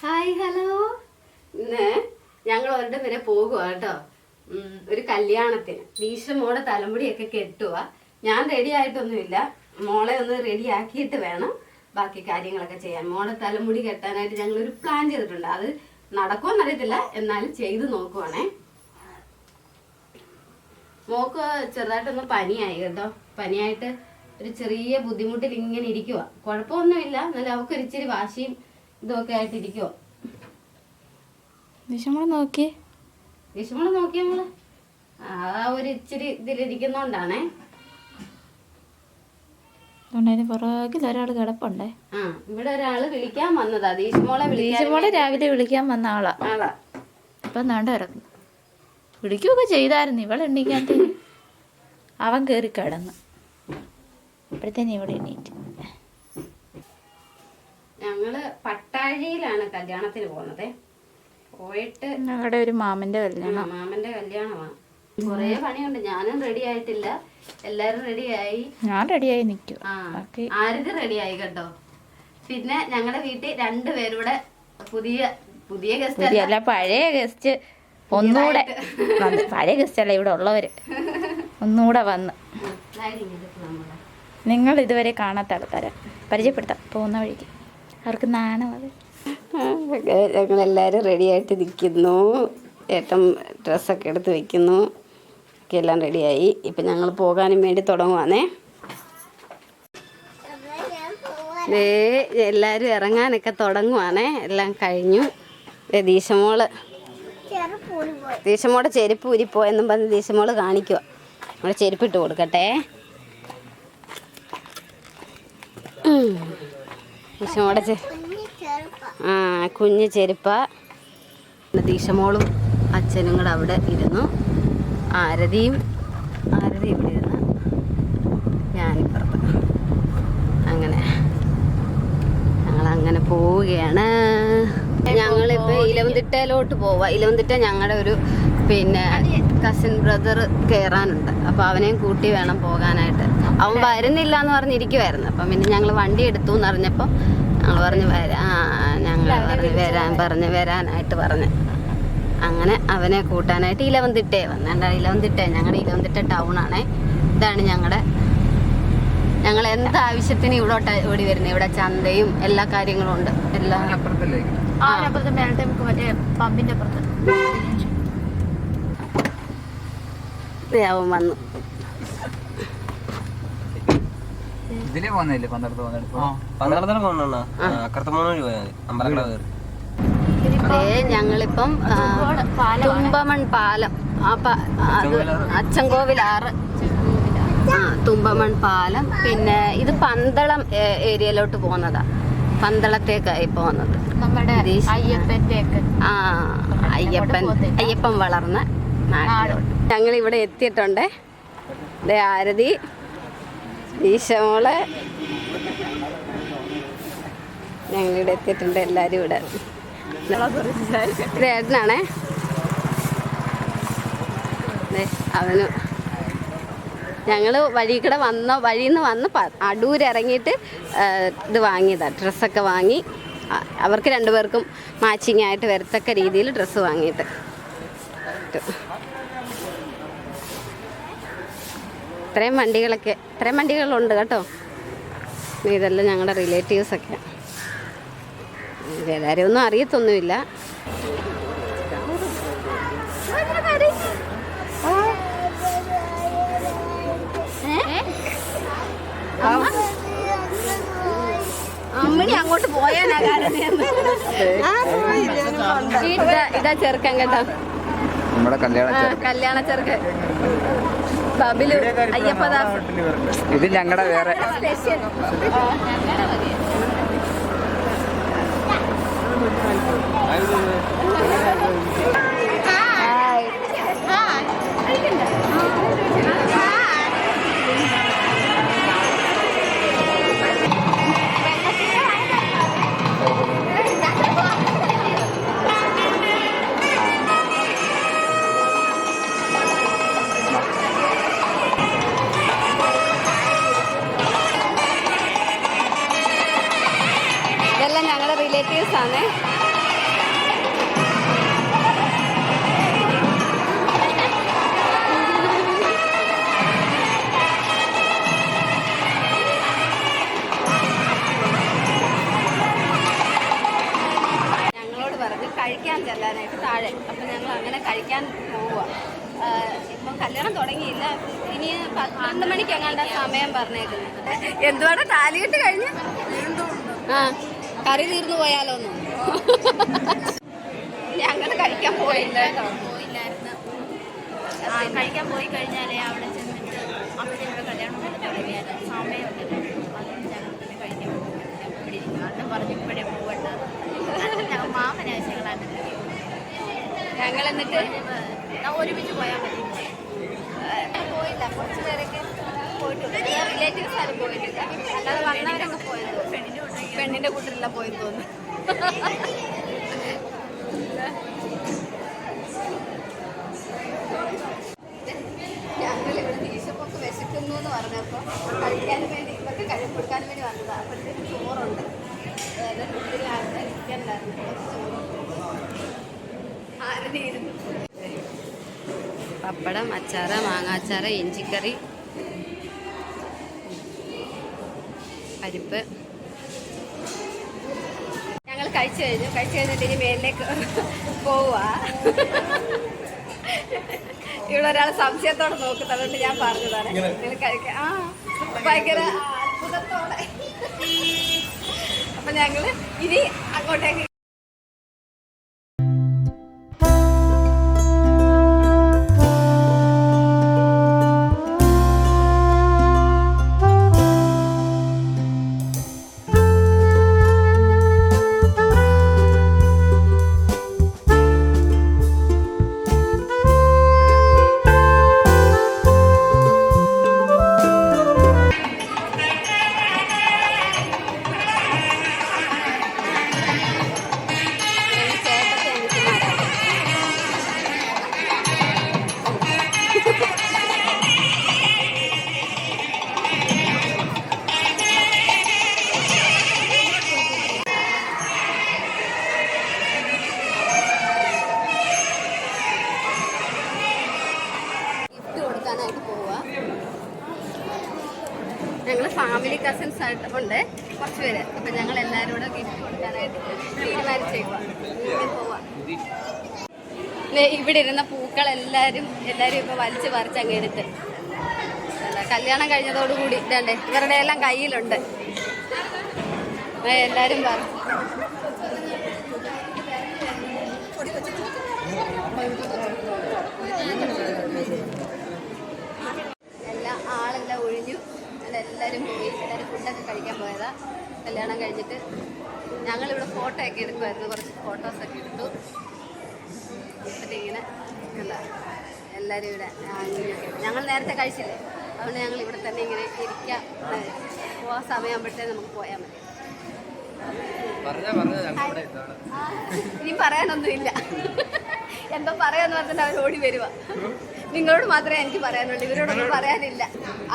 Hi hello. ഇന്ന് ഞങ്ങൾ ഒരിടം വരെ പോകുക കേട്ടോ. ഒരു കല്യാണത്തിന്. ദീക്ഷ മോടെ തലമുടിയൊക്കെ കെട്ടുക ഞാൻ റെഡി ആയിട്ടൊന്നുമില്ല. മോളെ ഒന്ന് റെഡി ആക്കിയിട്ട് വേണം ബാക്കി കാര്യങ്ങളൊക്കെ ചെയ്യാൻ. മോളെ തലമുടി കെട്ടാനായിട്ട് ഞങ്ങൾ ഒരു പ്ലാൻ ചെയ്തിട്ടുണ്ട്. അത് നടക്കുമെന്ന് അറിയത്തില്ല. എന്നാലും ചെയ്ത് നോക്കുവാണേ. മോക്ക് ചെറുതായിട്ടൊന്ന് പനിയായി കേട്ടോ. പനിയായിട്ട് ഒരു ചെറിയ ബുദ്ധിമുട്ടിൽ ഇങ്ങനെ ഇരിക്കുക കുഴപ്പമൊന്നുമില്ല. എന്നാലും അവൾക്ക് ഒരു വാശിയും ഇതൊക്കെ ആയിട്ടിരിക്കോ വിഷമം നോക്കി. വിഷമം നോക്കിയ നമ്മൾ ആ ഒരു ഇച്ചിരി ഇതിലിരിക്കുന്നോണ്ടാണേ. അതുകൊണ്ട് പുറകിൽ ഒരാൾ കിടപ്പുണ്ടേ. ആ ഇവിടെ ഒരാൾ വിളിക്കാൻ വന്നതാ. ദീശമോളെ വിളിക്കാൻ രാവിലെ വിളിക്കാൻ വന്ന ആളാ. ആളാ. അപ്പം നാണ്ട് കിടക്കുന്നു. വിളിക്കുകയൊക്കെ ചെയ്തായിരുന്നു. ഇവളെ എണ്ണിക്കാത്ത അവൻ കയറി കിടന്നു. അപ്പോഴത്തേന് ഇവിടെ എണ്ണീറ്റ് ഞങ്ങൾ പട്ടാഴിയിലാണ് കല്യാണത്തിന് പോകുന്നത്. പോയിട്ട് ഞങ്ങളുടെ ഒരു മാമന്റെ കല്യാണം. മാമന്റെ കല്യാണമാണ്. കൊറേ പണിയുണ്ട്. ഞാനും റെഡി ആയിട്ടില്ല. എല്ലാരും റെഡിയായി ഞാൻ റെഡിയായി നിൽക്കും. ആരതി റെഡിയായി കേട്ടോ പിന്നെ ഞങ്ങളുടെ വീട്ടിൽ രണ്ടുപേരൂടെ പുതിയ പുതിയ ഗസ്റ്റ് അല്ല. പഴയ ഗസ്റ്റ് ഒന്നുകൂടെ പഴയ ഗസ്റ്റ് അല്ല ഇവിടെ ഉള്ളവര്. ഒന്നുകൂടെ വന്ന്. നിങ്ങൾ ഇതുവരെ കാണാത്ത ആൾക്കാരെ പരിചയപ്പെടുത്താം. പോകുന്ന വഴിക്ക്. അവർക്ക് നാണം ഞങ്ങളെല്ലാവരും റെഡി ആയിട്ട് നിൽക്കുന്നു ഏട്ടൻ ഡ്രസ്സൊക്കെ എടുത്ത് വെക്കുന്നു. ഒക്കെ എല്ലാം റെഡിയായി ഇപ്പം ഞങ്ങൾ പോകാനും വേണ്ടി തുടങ്ങുവാണേ ദേ എല്ലാവരും ഇറങ്ങാനൊക്കെ തുടങ്ങുവാണേ എല്ലാം കഴിഞ്ഞു. ദീശമോൾ. ദീശമോടെ ചെരുപ്പ് ഊരിപ്പോയെന്നും പറഞ്ഞ് ദീശമോൾ കാണിക്കുക നമ്മുടെ ചെരുപ്പിട്ട് കൊടുക്കട്ടെ. ചെ ആ കുഞ്ഞു ചെരുപ്പ. ദീശമോളും അച്ഛനും കൂടെ അവിടെ ഇരുന്നു. ആരതിയും ആരതി ഇവിടെ ഇരുന്നു ഞാനിപ്പുറത്ത് അങ്ങനെ. ഞങ്ങൾ അങ്ങനെ പോവുകയാണ്. ഞങ്ങളിപ്പോ ഇലവന്തിട്ടയിലോട്ട് പോവാ. ഇലവന്തിട്ട ഞങ്ങളുടെ ഒരു പിന്നെ കസിൻ ബ്രദർ കയറാനുണ്ട് അപ്പൊ അവനെയും കൂട്ടി വേണം പോകാനായിട്ട്. അവൻ വരുന്നില്ല എന്ന് പറഞ്ഞിരിക്കുവായിരുന്നു. അപ്പം പിന്നെ ഞങ്ങൾ വണ്ടി എടുത്തു എന്ന് അറിഞ്ഞപ്പോൾ ഞങ്ങൾ പറഞ്ഞു വരാ ഞങ്ങൾ പറഞ്ഞു വരാൻ പറഞ്ഞ് വരാനായിട്ട് പറഞ്ഞ്. അങ്ങനെ അവനെ കൂട്ടാനായിട്ട് ഇലവന്തിട്ടേ വന്നേണ്ട ഇലവന്തിട്ടേ? ഞങ്ങളുടെ ഇലവന്തിട്ട ടൗൺ ആണേ ഇതാണ് ഞങ്ങളുടെ ഞങ്ങൾ എന്ത് ആവശ്യത്തിന് ഇവിടോട്ട് ഓടി വരുന്നത് ഇവിടെ ചന്തയും എല്ലാ കാര്യങ്ങളും ഉണ്ട്. എല്ലാം പമ്പിന്റെ അപ്പുറത്ത്. അവൻ വന്നു. ഇതിലേ പോകുന്നില്ലേ പന്ത്രണ്ട് പന്ത്രണ്ട് പോകുന്നുണ്ടോ കൊണ്ടാ അക്കറത്ത് മൂന്ന് രൂപ അമ്പലക്കട കയറി. ഞങ്ങളിപ്പം തുമ്പമൺ പാലം. ആ ആറ്. ആ തുമ്പമൺ പാലം. പിന്നെ ഇത് പന്തളം ഏരിയയിലോട്ട് പോകുന്നതാ. പന്തളത്തേക്കായി പോകുന്നത്. നമ്മുടെ ആ അയ്യപ്പൻ അയ്യപ്പൻ വളർന്ന നാട്ടിലോട്ട്. ഞങ്ങൾ ഇവിടെ എത്തിയിട്ടുണ്ട്. ദേ ആരതി. ഈശമോൾ ഞങ്ങളിവിടെ എത്തിയിട്ടുണ്ട് എല്ലാവരും ഇവിടെ. ഏട്ടനാണേ അവന്. ഞങ്ങൾ വഴി കൂടെ വന്ന വഴിയിൽ നിന്ന് വന്ന് അടൂരിറങ്ങിയിട്ട് ഇത് വാങ്ങിയതാണ് ഡ്രസ്സൊക്കെ വാങ്ങി. അവർക്ക് രണ്ടുപേർക്കും മാച്ചിങ് ആയിട്ട് വരത്തക്ക രീതിയിൽ ഡ്രസ്സ് വാങ്ങിയിട്ട്. ഇത്രയും വണ്ടികളൊക്കെ ഇത്രയും വണ്ടികളുണ്ട് കേട്ടോ. ഇതെല്ലാം ഞങ്ങളുടെ റിലേറ്റീവ്സൊക്കെ എല്ലാവരും ഒന്നും അറിയത്തൊന്നുമില്ല. അമ്മണി അങ്ങോട്ട് പോയാനാ കാരണം. ഇതാ ഇതാ ചെറുക്കൻ കേട്ടോ. നമ്മുടെ കല്യാണ ചെറുക്കൻ. ബബിലു അയ്യപ്പദാസ് ഇത് ഞങ്ങളുടെ വേറെ. സ്പെഷ്യൽ ഞങ്ങളുടെ എങ്ങാണ്ട സമയം പറഞ്ഞേക്കുന്നത് എന്തുവാണ് താലിയിട്ട് കഴിഞ്ഞ്? ആ കറി തീർന്നു പോയാലോന്ന് ഞങ്ങൾ കഴിക്കാൻ പോയില്ല കഴിക്കാൻ പോയി കഴിഞ്ഞാലേ അവിടെ ചെന്നിട്ട് കല്യാണം അന്ന് പറഞ്ഞു ഇപ്പോഴേ മാമനാശങ്ങളാണ് ഞങ്ങൾ എന്നിട്ട് ഒരുമിച്ച് പോയാൽ മതി. പോയില്ല. കുറച്ച് പേരൊക്കെ പെണ്ണിന്റെ കൂട്ടിലെല്ലാം പോയി തോന്നുന്നു. ഞങ്ങളിവിടെ ഈശപ്പൊക്കെ വിശക്കുന്നു എന്ന് പറഞ്ഞപ്പോൾ കഴിക്കാൻ വേണ്ടി ഇവർക്ക് കഴിവ് കൊടുക്കാൻ വേണ്ടി വന്നതാണ് അപ്പോഴത്തേക്ക് ചോറുണ്ട്. പപ്പടം അച്ചാറ് മാങ്ങാച്ചാറ് ഇഞ്ചിക്കറി പരിപ്പ് ഞങ്ങൾ കഴിച്ചു കഴിഞ്ഞു. കഴിച്ചു കഴിഞ്ഞിട്ട് ഇനി മേലിലേക്ക് പോവുക ഇവിടെ ഒരാൾ സംശയത്തോടെ നോക്കുന്നത് അതുകൊണ്ട് ഞാൻ പറഞ്ഞതാണ്. നിങ്ങൾ കഴിക്കാൻ ആ ഭയങ്കര അത്ഭുതത്തോടെ. അപ്പൊ ഞങ്ങൾ ഇനി അങ്ങോട്ടേക്ക് ഇവിടെ ഇരുന്ന പൂക്കൾ എല്ലാവരും ഇപ്പോൾ വലിച്ച് പറിച്ച് അങ്ങ് എടുത്ത്. കല്യാണം കഴിഞ്ഞതോടുകൂടി ഇതണ്ടേ ഇവരുടെ എല്ലാം കയ്യിലുണ്ട്. ദേ എല്ലാവരും പറഞ്ഞു എല്ലാം ആളെല്ലാം ഒഴിഞ്ഞു. എല്ലാരും പോയി. എല്ലാവരും ഫുഡൊക്കെ കഴിക്കാൻ പോയതാ. കല്യാണം കഴിഞ്ഞിട്ട് ഞങ്ങളിവിടെ ഫോട്ടോ ഒക്കെ എടുക്കുമായിരുന്നു കുറച്ച് ഫോട്ടോസൊക്കെ എടുത്തു. എന്നിട്ട് ഇങ്ങനെ എന്താ എല്ലാവരും ഇവിടെ ഞങ്ങൾ നേരത്തെ കഴിച്ചില്ലേ? അതുകൊണ്ട് ഞങ്ങൾ ഇവിടെ തന്നെ ഇങ്ങനെ ഇരിക്കാം. പോകാൻ സമയമാകുമ്പോഴത്തേ നമുക്ക് പോയാൽ മതി. ഇനി പറയാനൊന്നുമില്ല. എന്തോ പറയാന്ന് പറഞ്ഞിട്ട് അവർ ഓടി വരുക നിങ്ങളോട് മാത്രമേ എനിക്ക് പറയാനുള്ളൂ. ഇവരോടൊന്നും പറയാനില്ല.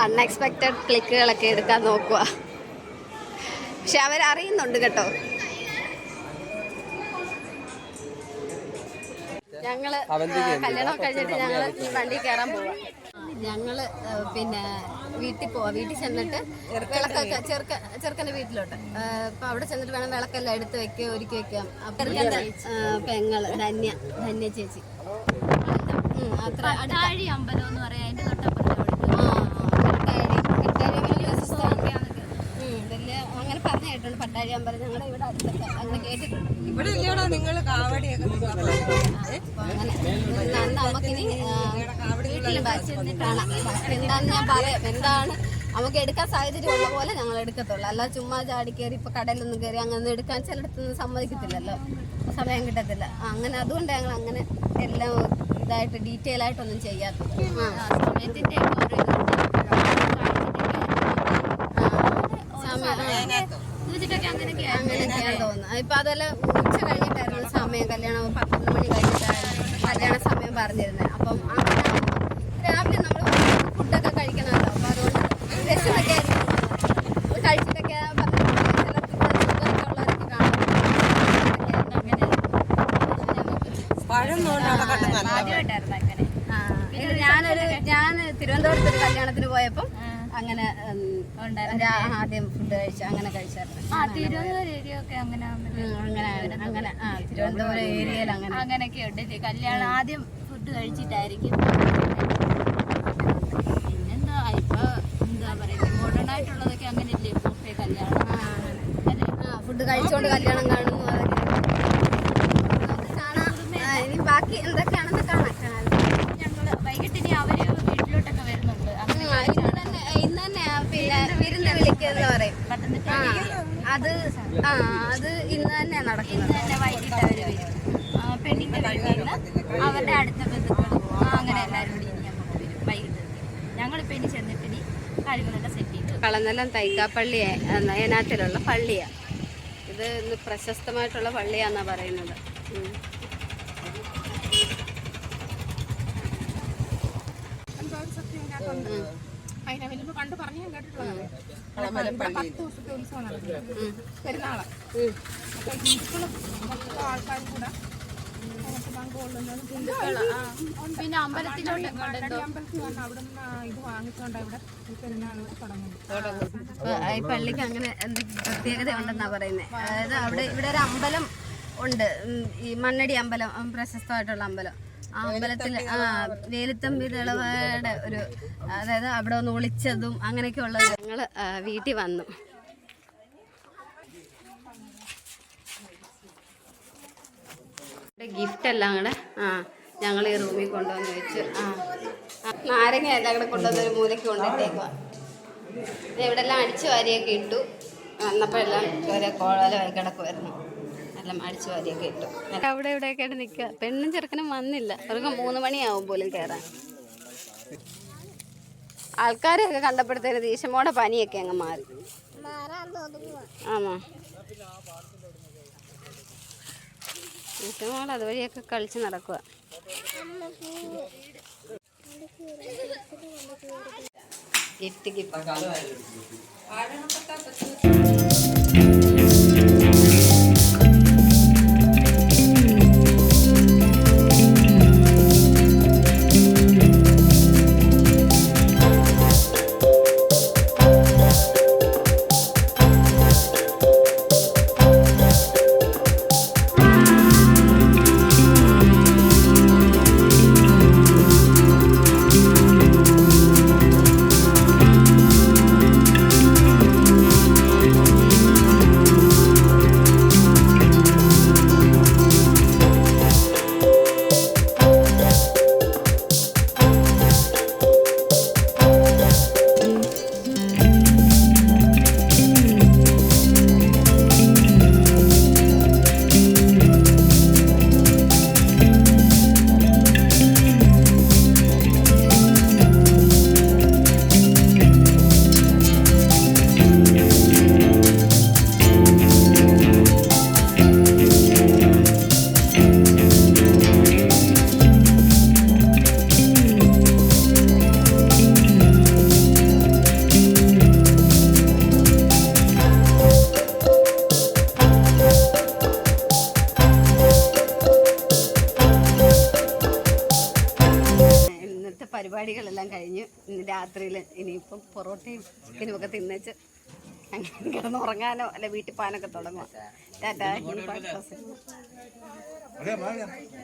അൺഎക്സ്പെക്റ്റഡ് ക്ലിക്കുകളൊക്കെ എടുക്കാൻ നോക്കുക പക്ഷെ അവരറിയുന്നുണ്ട് കേട്ടോ. ഞങ്ങൾ കല്യാണം കഴിഞ്ഞിട്ട് ഞങ്ങൾ ഈ വണ്ടി കയറാൻ പോവാം. ഞങ്ങൾ പിന്നെ വീട്ടിൽ പോവാ. വീട്ടിൽ ചെന്നിട്ട് വിളക്കൊക്കെ ചെറുക്ക ചെറുക്കന്റെ വീട്ടിലോട്ട്. അപ്പൊ അവിടെ ചെന്നിട്ട് വേണം വിളക്കെല്ലാം എടുത്ത് വെക്കുക ഒരുക്കി വെക്കാം. അപ്പൊ പെങ്ങൾ ധന്യ ധന്യ ചേച്ചി. ഉം, അത്ര അടുത്ത അമ്പലം എന്ന് പറയാം. അതിന്റെ തൊട്ടപ്പുറത്ത് അങ്ങനെ പറഞ്ഞു കേട്ടിട്ടുണ്ട്. പട്ടാഴി അമ്പലം ഞങ്ങളുടെ ഇവിടെ അടുത്തൊക്കെ അങ്ങനെ കേട്ടിട്ടുണ്ട്. ഇവിടെ ഇല്ലയോടാ നിങ്ങൾ കാവടിയൊക്കെ അപ്പൊ അങ്ങനെ അന്ന് നമുക്കിനി വീട്ടിൽ ബസ് ഞാൻ എന്താണ്? നമുക്ക് എടുക്കാൻ സാഹചര്യം ഉള്ള പോലെ ഞങ്ങൾ എടുക്കത്തുള്ളൂ. അല്ല ചുമ്മാ ചാടി കയറി ഇപ്പൊ കടയിലൊന്നും കയറി അങ്ങനെ എടുക്കാൻ ചിലയിടത്തൊന്നും സമ്മതിക്കത്തില്ലല്ലോ. സമയം കിട്ടത്തില്ല. അങ്ങനെ അതുകൊണ്ട് ഞങ്ങൾ അങ്ങനെ എല്ലാം ഇതായിട്ട് ഡീറ്റെയിൽ ആയിട്ടൊന്നും ചെയ്യാത്തത് സമയത്തിന്റെ ഇപ്പൊ അതല്ല ഉച്ച കഴിഞ്ഞിട്ടായിരുന്നു സമയം. കല്യാണം പത്തൊന്ന് മണി കഴിഞ്ഞിട്ടായിരുന്നു കല്യാണ സമയം പറഞ്ഞിരുന്നത്. അപ്പം അങ്ങനെ രാവിലെ നമ്മൾ ഫുഡൊക്കെ കഴിക്കണമല്ലോ അപ്പൊ അതുകൊണ്ട് വിശന്നൊക്കെ ആയിരുന്നു അത് കഴിച്ചിട്ടൊക്കെ പന്ത്രണ്ട് മണി ചിലർക്ക് ഉള്ളവരൊക്കെ കാണും അങ്ങനെ പഴം അങ്ങനെ. ഇത് ഞാനൊരു ഞാൻ തിരുവനന്തപുരത്ത് ഒരു കല്യാണത്തിന് പോയപ്പം അങ്ങനെ ആദ്യം ഫുഡ് കഴിച്ചു അങ്ങനെ കഴിച്ചായിരുന്നു. ആ തിരുവനന്തപുരം ഏരിയ ഒക്കെ അങ്ങനെ അങ്ങനെ അങ്ങനെ തിരുവനന്തപുരം ഏരിയയിൽ അങ്ങനെ. അങ്ങനെയൊക്കെ ഉണ്ട്. കല്യാണം ആദ്യം ഫുഡ് കഴിച്ചിട്ടായിരിക്കും. പിന്നെന്താ ഇപ്പൊ എന്താ പറയുക മോഡേൺ ആയിട്ടുള്ളതൊക്കെ അങ്ങനെയല്ലേ? ബുഫേ കല്യാണം ആ ഫുഡ് കഴിച്ചോണ്ട് കല്യാണം കാണുന്നു അതൊക്കെ നമുക്ക് കാണാം ആ, ഇനി ബാക്കി എന്തൊക്കെയാണെന്ന് കാണാം. ഞങ്ങൾ വൈകിട്ട് ഇനി അവർ വീട്ടിലോട്ടൊക്കെ വരുന്നുണ്ട്. ഇന്ന് തന്നെ പിന്നെ വിരുന്ന് വിളിക്കുന്ന പറയും. അത് ആ അത് ഇന്ന് തന്നെ നടക്കുന്നത് ഇന്ന് തന്നെ വൈകിട്ട് അവർ വരും. പെണ്ണിന്റെ വീട്ടിൽ അവരുടെ അടുത്ത ബന്ധുക്കളും അങ്ങനെ എല്ലാവരും കൂടി ഇനി നമുക്ക് വരും. വൈകിട്ട്. ഞങ്ങളിപ്പോ ഇനി ചെന്നിട്ട് ഇനി കാര്യങ്ങളെല്ലാം സെറ്റ് ചെയ്തു കളന്നെല്ലം തൈക്കാപ്പള്ളിയെ വയനാട്ടിലുള്ള പള്ളിയാണ് ഇത് ഇന്ന് പ്രശസ്തമായിട്ടുള്ള പള്ളിയാന്നാ പറയുന്നത്. അതിനെ വരുമ്പോ പണ്ട് പറഞ്ഞു ഞാൻ കേട്ടിട്ടുള്ളതാണ്. ഇവിടെ പത്ത് ദിവസത്തെ ഉത്സവം നടക്കുന്നത് പെരുന്നാൾ. ഉം. അപ്പൊ ഹിന്ദുക്കളും മൊത്തം ആൾക്കാരും കൂടെ അതിനകത്ത് പങ്കുകൊള്ളുന്നതും പിന്നെ അമ്പലത്തിലോട്ട് കണ്ടടി അമ്പലത്തിൽ വന്ന് അവിടെ നിന്ന് ഇത് വാങ്ങിച്ചോണ്ട് ഇവിടെ ഈ പള്ളിക്ക് അങ്ങനെ എന്തെങ്കിലും പ്രത്യേകത ഉണ്ടെന്നാ പറയുന്നത് അതായത് അവിടെ ഇവിടെ ഒരു അമ്പലം ഉണ്ട്. ഈ മണ്ണടി അമ്പലം പ്രശസ്തമായിട്ടുള്ള അമ്പലം. ആ അമ്പലത്തിൽ ആ വേലുത്തമ്പി തിളവയുടെ ഒരു അതായത് അവിടെ ഒന്ന് ഒളിച്ചതും അങ്ങനെയൊക്കെ ഉള്ളത് ഞങ്ങൾ വീട്ടിൽ വന്നു. ഗിഫ്റ്റ് എല്ലാം കൂടെ ആ ഞങ്ങൾ ഈ റൂമിൽ കൊണ്ടുവന്ന് വെച്ച് ആ നാരങ്ങ എല്ലാം കൂടെ കൊണ്ടുവന്ന് ഒരു മൂലയ്ക്ക് കൊണ്ടിട്ടേക്കുക ഇതെവിടെല്ലാം അടിച്ചു വാരിയൊക്കെ ഇട്ടു. വന്നപ്പോഴെല്ലാം ഓരോ കോളമായി കിടക്കുമായിരുന്നു എല്ലാം അടിച്ചു വാരിയൊക്കെ ഇട്ടു. അവിടെ ഇവിടെയൊക്കെ ആയിട്ട് നിൽക്കുക. പെണ്ണും ചെറുക്കനും വന്നില്ല. അവർക്ക് മൂന്ന് മണിയാവും പോലും കയറാൻ. ആൾക്കാരെയൊക്കെ കണ്ടപ്പോഴത്തേന് ദീശമോടെ പനിയൊക്കെ അങ്ങ് മാറി. ആണോ? ദീശമോൾ അതുവഴിയൊക്കെ കളിച്ച് നടക്കുക. Gift gift. പൊറോട്ടയും ചിക്കനും ഒക്കെ തിന്നേച്ച് അങ്ങനെ കിടന്നുറങ്ങാനോ അല്ലെ വീട്ടിൽ പോകാനൊക്കെ തുടങ്ങുക.